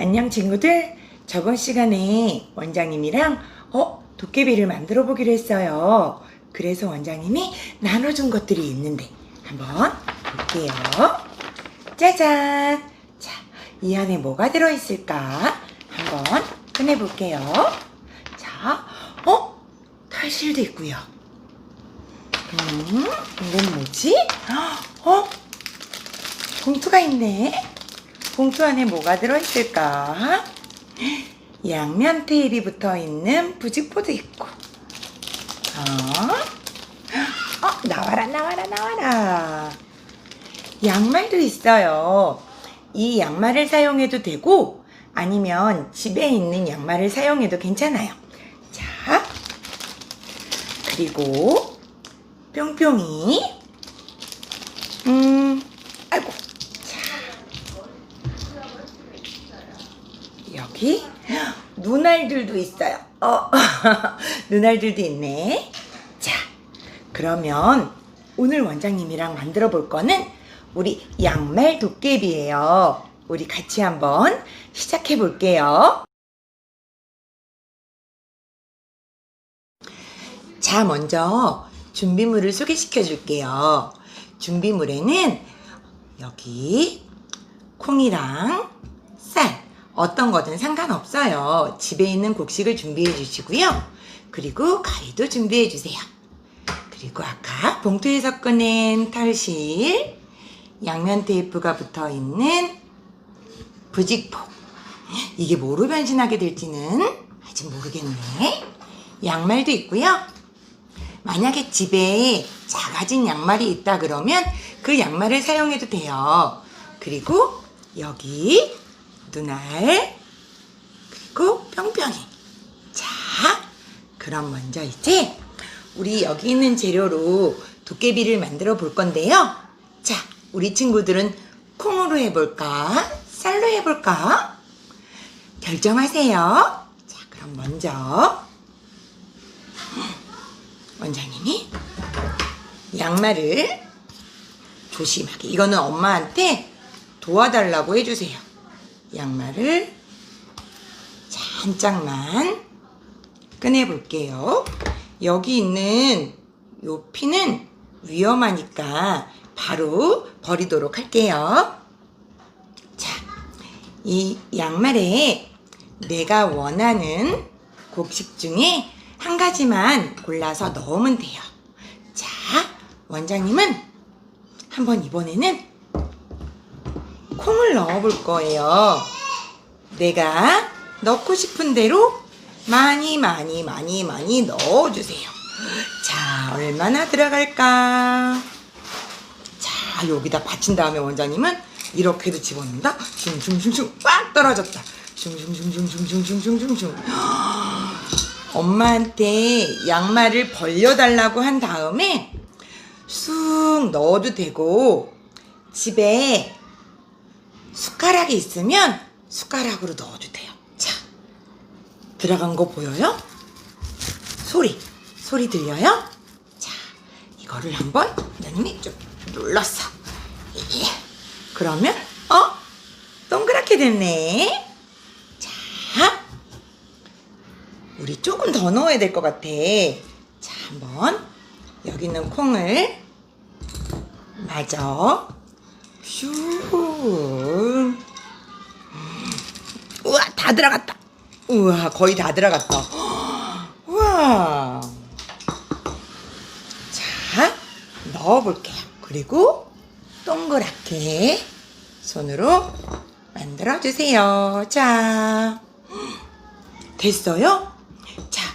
안녕 친구들. 저번 시간에 원장님이랑 어 도깨비를 만들어 보기로 했어요. 그래서 원장님이 나눠준 것들이 있는데 한번 볼게요. 짜잔. 자, 이 안에 뭐가 들어 있을까? 한번 꺼내 볼게요. 자, 어 탈실도 있고요. 음, 이건 뭐지? 어? 봉투가 있네. 봉투 안에 뭐가 들어있을까? 양면 테이프 붙어 있는 부직포도 있고. 어? 어, 나와라, 나와라, 나와라. 양말도 있어요. 이 양말을 사용해도 되고, 아니면 집에 있는 양말을 사용해도 괜찮아요. 자, 그리고, 뿅뿅이, 음, 아이고, 여기 눈알들도 있어요. 어, 눈알들도 있네. 자, 그러면 오늘 원장님이랑 만들어 볼 거는 우리 양말 도깨비예요. 우리 같이 한번 시작해 볼게요. 자, 먼저 준비물을 소개시켜 줄게요. 준비물에는 여기 콩이랑 쌀, 어떤 거든 상관없어요. 집에 있는 곡식을 준비해 주시고요. 그리고 가위도 준비해 주세요. 그리고 아까 봉투에서 꺼낸 털실, 양면 테이프가 붙어 있는 부직포. 이게 뭐로 변신하게 될지는 아직 모르겠네. 양말도 있고요. 만약에 집에 작아진 양말이 있다 그러면 그 양말을 사용해도 돼요. 그리고 여기 눈알 그리고 뿅뿅이. 자, 그럼 먼저 이제 우리 여기 있는 재료로 도깨비를 만들어 볼 건데요. 자, 우리 친구들은 콩으로 해볼까? 쌀로 해볼까? 결정하세요. 자, 그럼 먼저 원장님이 양말을 조심하게 이거는 엄마한테 도와달라고 해주세요. 양말을 살짝만 꺼내 볼게요. 여기 있는 요 피는 위험하니까 바로 버리도록 할게요. 자, 이 양말에 내가 원하는 곡식 중에 한 가지만 골라서 넣으면 돼요. 자, 원장님은 한번 이번에는 콩을 넣어볼 거예요. 내가 넣고 싶은 대로 많이 많이 많이 많이 넣어주세요. 자, 얼마나 들어갈까? 자, 여기다 받친 다음에 원장님은 이렇게도 집어넣는다. 슝슝슝슝 빡 떨어졌다. 슝슝슝슝슝슝슝슝슝. 엄마한테 양말을 벌려달라고 한 다음에 쑥 넣어도 되고 집에 숟가락이 있으면 숟가락으로 넣어도 돼요. 자, 들어간 거 보여요? 소리, 소리 들려요? 자, 이거를 한번 원장님이 좀 눌렀어. 예. 그러면 어? 동그랗게 됐네. 자, 우리 조금 더 넣어야 될 것 같아. 자, 한번 여기 있는 콩을 마저 슈. 다 들어갔다. 우와, 거의 다 들어갔다. 우와. 자, 넣어볼게요. 그리고 동그랗게 손으로 만들어주세요. 자, 됐어요? 자,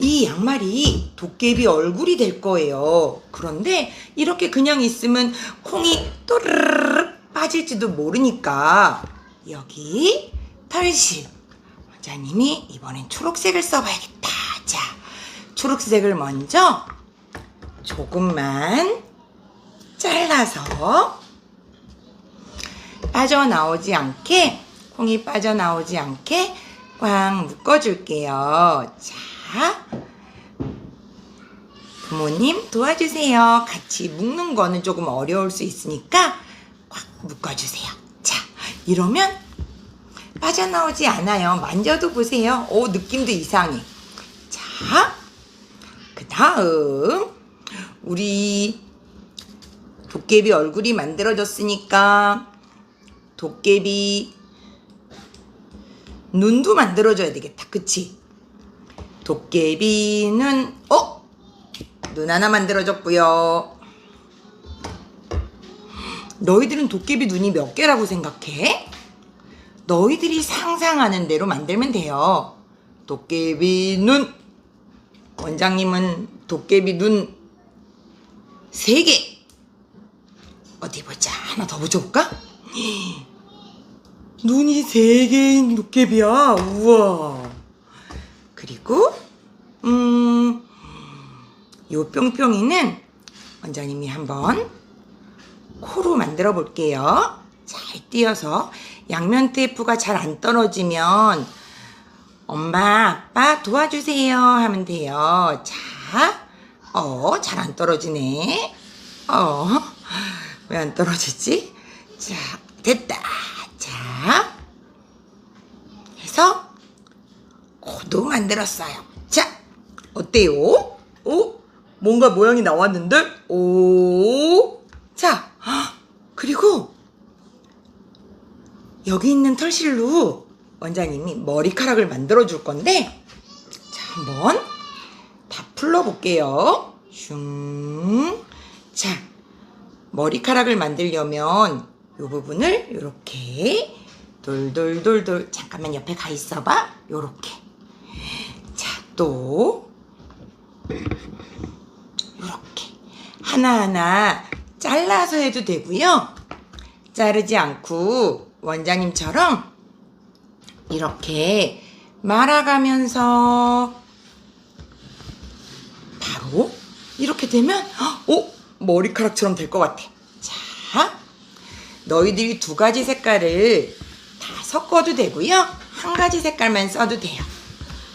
이 양말이 도깨비 얼굴이 될 거예요. 그런데 이렇게 그냥 있으면 콩이 또르르 빠질지도 모르니까 여기 털실 원장님이 이번엔 초록색을 써봐야겠다. 자, 초록색을 먼저 조금만 잘라서 빠져나오지 않게 콩이 빠져나오지 않게 꽉 묶어줄게요. 자, 부모님 도와주세요. 같이 묶는 거는 조금 어려울 수 있으니까 꽉 묶어주세요. 자, 이러면 빠져나오지 않아요. 만져도 보세요. 오, 느낌도 이상해. 자, 그 다음, 우리 도깨비 얼굴이 만들어졌으니까, 도깨비 눈도 만들어줘야 되겠다. 그치? 도깨비 눈, 어? 눈 하나 만들어졌고요. 너희들은 도깨비 눈이 몇 개라고 생각해? 너희들이 상상하는 대로 만들면 돼요. 도깨비 눈. 원장님은 도깨비 눈세 개. 어디 보자. 하나 더 붙여볼까? 눈이 세 개인 도깨비야. 우와. 그리고 음, 요 뿅뿅이는 원장님이 한번 코로 만들어 볼게요. 잘 띄어서 양면 테이프가 잘 안 떨어지면 엄마, 아빠 도와주세요 하면 돼요. 자, 어, 잘 안 떨어지네. 어, 왜 안 떨어지지? 자, 됐다. 자, 해서 코도 만들었어요. 자, 어때요? 오, 뭔가 모양이 나왔는데? 오, 자, 헉, 그리고 여기 있는 털실로 원장님이 머리카락을 만들어 줄 건데, 자, 한번 다 풀러 볼게요. 슝. 자, 머리카락을 만들려면 이 부분을 이렇게 돌돌돌돌 잠깐만 옆에 가 있어봐. 요렇게. 자, 또 이렇게 하나하나 잘라서 해도 되고요. 자르지 않고 원장님처럼 이렇게 말아가면서 바로 이렇게 되면 어 머리카락처럼 될 것 같아. 자, 너희들이 두 가지 색깔을 다 섞어도 되고요. 한 가지 색깔만 써도 돼요.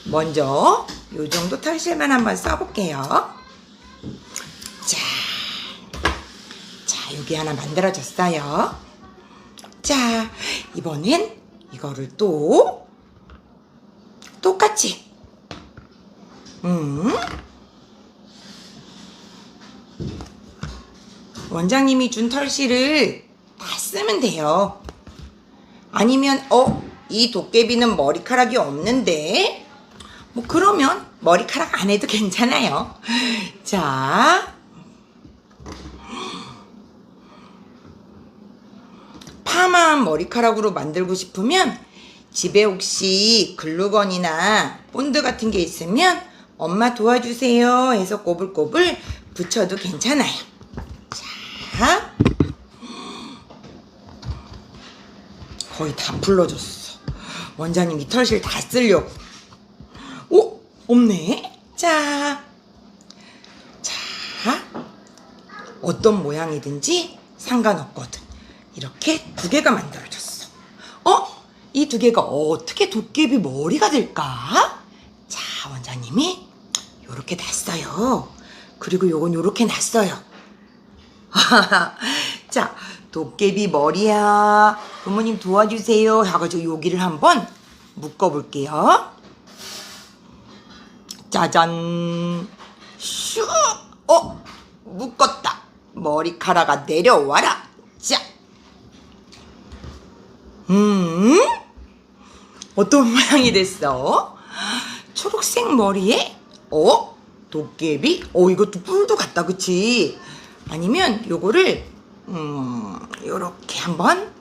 먼저 요 정도 털실만 한번 써볼게요. 자, 자 여기 하나 만들어졌어요. 자, 이번엔 이거를 또 똑같이 음. 원장님이 준 털실을 다 쓰면 돼요. 아니면 어, 이 도깨비는 머리카락이 없는데 뭐 그러면 머리카락 안 해도 괜찮아요. 자. 파마한 머리카락으로 만들고 싶으면 집에 혹시 글루건이나 본드 같은 게 있으면 엄마 도와주세요 해서 꼬불꼬불 붙여도 괜찮아요. 자. 거의 다 풀러줬어. 원장님 이 털실 다 쓰려고. 오, 없네. 자. 자. 어떤 모양이든지 상관없거든. 이렇게 두 개가 만들어졌어. 어? 이 두 개가 어떻게 도깨비 머리가 될까? 자, 원장님이 요렇게 놨어요. 그리고 요건 요렇게 놨어요. 자, 도깨비 머리야. 부모님 도와주세요. 해가지고 여기를 한번 묶어볼게요. 짜잔. 슉! 어? 묶었다. 머리카락아 내려와라. 자. 음? 어떤 모양이 됐어? 초록색 머리에? 어? 도깨비? 어, 이것도 뿔도 같다, 그치? 아니면 요거를, 음, 요렇게 한번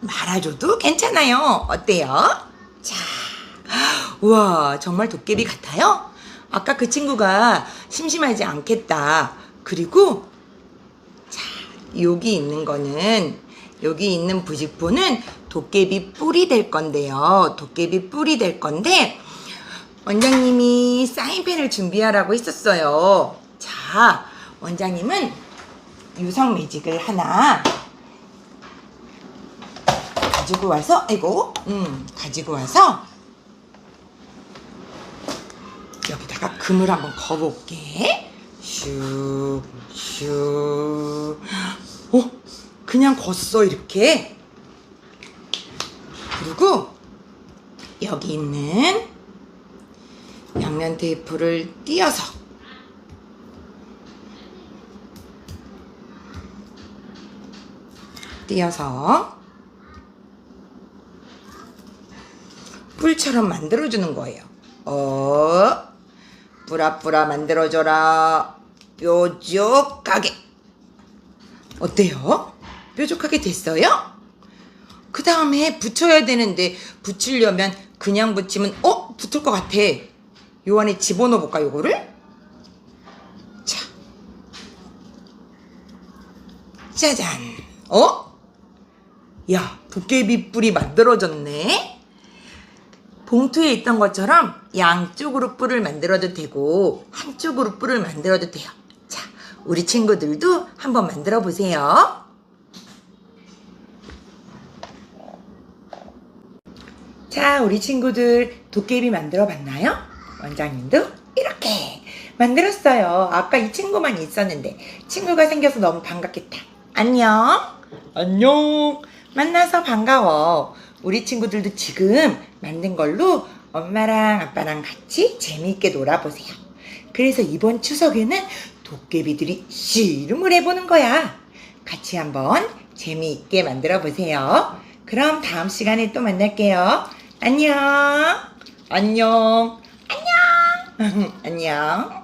말아줘도 괜찮아요. 어때요? 자, 우와, 정말 도깨비 같아요? 아까 그 친구가 심심하지 않겠다. 그리고, 자, 여기 있는 거는, 여기 있는 부직포는 도깨비 뿔이 될 건데요. 도깨비 뿔이 될 건데, 원장님이 사인펜을 준비하라고 했었어요. 자, 원장님은 유성 매직을 하나 가지고 와서, 아이고, 음, 가지고 와서 여기다가 금을 한번 거볼게. 슉, 슉. 어, 그냥 걷어, 이렇게. 그리고 여기 있는 양면 테이프를 띄어서 띄어서 뿔처럼 만들어주는 거예요. 어, 뿌라뿌라 만들어줘라. 뾰족하게. 어때요? 뾰족하게 됐어요? 그 다음에 붙여야 되는데 붙이려면 그냥 붙이면 어? 붙을 것 같아. 요 안에 집어넣어 볼까 요거를? 자. 짜잔. 어? 야, 도깨비 뿔이 만들어졌네. 봉투에 있던 것처럼 양쪽으로 뿔을 만들어도 되고 한쪽으로 뿔을 만들어도 돼요. 자, 우리 친구들도 한번 만들어 보세요. 자, 우리 친구들 도깨비 만들어 봤나요? 원장님도 이렇게 만들었어요. 아까 이 친구만 있었는데 친구가 생겨서 너무 반갑겠다. 안녕. 안녕. 만나서 반가워. 우리 친구들도 지금 만든 걸로 엄마랑 아빠랑 같이 재미있게 놀아보세요. 그래서 이번 추석에는 도깨비들이 씨름을 해보는 거야. 같이 한번 재미있게 만들어 보세요. 그럼 다음 시간에 또 만날게요. 안녕. 안녕. 안녕. 안녕.